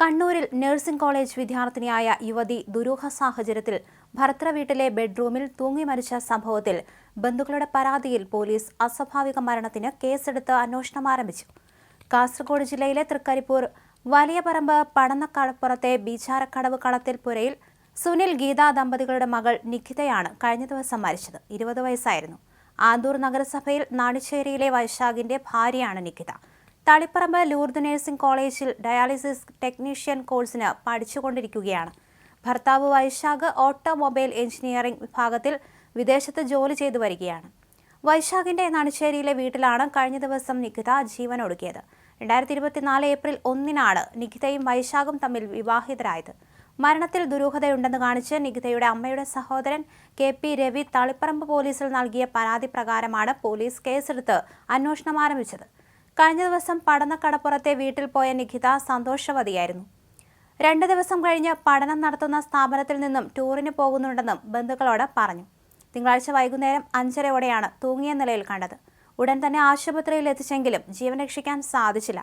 കണ്ണൂരിൽ nursing college വിദ്യാർത്ഥിനിയായ യുവതി ദുരൂഹ സാഹചര്യത്തിൽ ഭർത്തൃ വീട്ടിലെ ബെഡ്റൂമിൽ തൂങ്ങി മരിച്ച സംഭവത്തിൽ ബന്ധുക്കളുടെ പരാതിയിൽ പോലീസ് അസ്വാഭാവിക മരണത്തിന് കേസെടുത്ത് അന്വേഷണം ആരംഭിച്ചു. കാസർഗോഡ് ജില്ലയിലെ തൃക്കരിപ്പൂർ വലിയപറമ്പ് പടന്നക്കടപ്പുറത്തെ ബീച്ചാരക്കടവ് കളത്തിൽപുരയിൽ സുനിൽ ഗീത ദമ്പതികളുടെ മകൾ നിഖിതയാണ് കഴിഞ്ഞ ദിവസം മരിച്ചത്. ഇരുപത് വയസ്സായിരുന്നു. ആന്തൂർ നഗരസഭയിൽ നാണിച്ചേരിയിലെ വൈശാഖിന്റെ ഭാര്യയാണ് നിഖിത. തളിപ്പറമ്പ് ലൂർദ് നഴ്സിംഗ് കോളേജിൽ ഡയാലിസിസ് ടെക്നീഷ്യൻ കോഴ്സിന് പഠിച്ചുകൊണ്ടിരിക്കുകയാണ്. ഭർത്താവ് വൈശാഖ് ഓട്ടോമൊബൈൽ എഞ്ചിനീയറിംഗ് വിഭാഗത്തിൽ വിദേശത്ത് ജോലി ചെയ്തു വരികയാണ്. വൈശാഖിന്റെ നടുശ്ശേരിയിലെ വീട്ടിലാണ് കഴിഞ്ഞ ദിവസം നിഖിത ജീവനൊടുക്കിയത്. രണ്ടായിരത്തി ഇരുപത്തിനാല് ഏപ്രിൽ ഒന്നിനാണ് നിഖിതയും വൈശാഖും തമ്മിൽ വിവാഹിതരായത്. മരണത്തിൽ ദുരൂഹതയുണ്ടെന്ന് കാണിച്ച് നിഖിതയുടെ അമ്മയുടെ സഹോദരൻ കെ പി രവി തളിപ്പറമ്പ് പോലീസിൽ നൽകിയ പരാതി പ്രകാരമാണ് പോലീസ് കേസെടുത്ത് അന്വേഷണം ആരംഭിച്ചത്. കഴിഞ്ഞ ദിവസം പഠനക്കടപ്പുറത്തെ വീട്ടിൽ പോയ നിഖിത സന്തോഷവതിയായിരുന്നു. രണ്ട് ദിവസം കഴിഞ്ഞ് പഠനം നടത്തുന്ന സ്ഥാപനത്തിൽ നിന്നും ടൂറിന് പോകുന്നുണ്ടെന്നും ബന്ധുക്കളോട് പറഞ്ഞു. തിങ്കളാഴ്ച വൈകുന്നേരം അഞ്ചരയോടെയാണ് തൂങ്ങിയ നിലയിൽ കണ്ടത്. ഉടൻ തന്നെ ആശുപത്രിയിൽ എത്തിച്ചെങ്കിലും ജീവൻ രക്ഷിക്കാൻ സാധിച്ചില്ല.